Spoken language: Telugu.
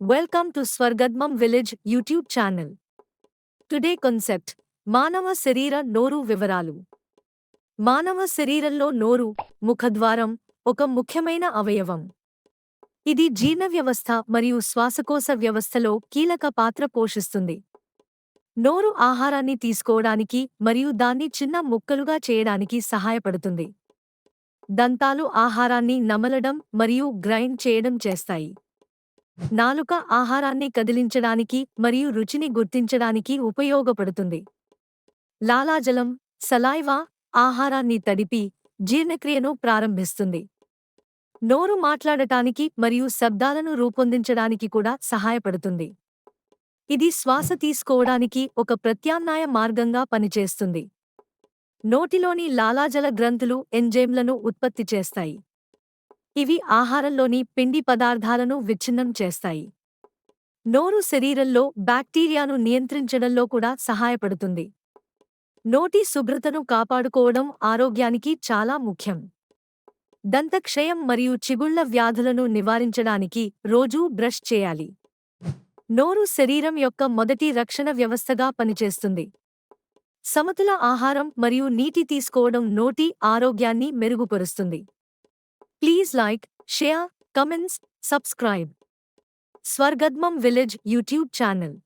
Welcome to Swargadmam Village YouTube channel. Today concept మానవ శరీర నోరు వివరాలు మానవ శరీరంలో నోరు ముఖద్వారం ఒక ముఖ్యమైన అవయవం. ఇది జీర్ణ వ్యవస్థ మరియు శ్వాసకోశ వ్యవస్థలో కీలక పాత్ర పోషిస్తుంది. నోరు ఆహారాన్ని తీసుకోవడానికి మరియు దాన్ని చిన్న ముక్కలుగా చేయడానికి సహాయపడుతుంది. దంతాలు ఆహారాన్ని నమలడం మరియు గ్రైండ్ చేయడం చేస్తాయి. నాలుక ఆహారాన్ని కదిలించడానికి మరియు రుచిని గుర్తించడానికి ఉపయోగపడుతుంది. లాలాజలం సలైవా ఆహారాన్ని తడిపి జీర్ణక్రియను ప్రారంభిస్తుంది. నోరు మాట్లాడటానికి మరియు శబ్దాలను రూపొందించడానికి కూడా సహాయపడుతుంది. ఇది శ్వాస తీసుకోవడానికి ఒక ప్రత్యామ్నాయ మార్గంగా పనిచేస్తుంది. నోటిలోని లాలాజల గ్రంథులు ఎంజైమ్లను ఉత్పత్తి చేస్తాయి. ఇవి ఆహారంలోని పిండి పదార్థాలను విచ్ఛిన్నం చేస్తాయి. నోరు శరీరంలో బ్యాక్టీరియాను నియంత్రించడంలో కూడా సహాయపడుతుంది. నోటి శుభ్రతను కాపాడుకోవడం ఆరోగ్యానికి చాలా ముఖ్యం. దంతక్షయం మరియు చిగుళ్ళ వ్యాధులను నివారించడానికి రోజూ బ్రష్ చేయాలి. నోరు శరీరం యొక్క మొదటి రక్షణ వ్యవస్థగా పనిచేస్తుంది. సమతుల ఆహారం మరియు నీటి తీసుకోవడం నోటి ఆరోగ్యాన్ని మెరుగుపరుస్తుంది. Please like, share, comments, subscribe. Swargadmam Village YouTube channel.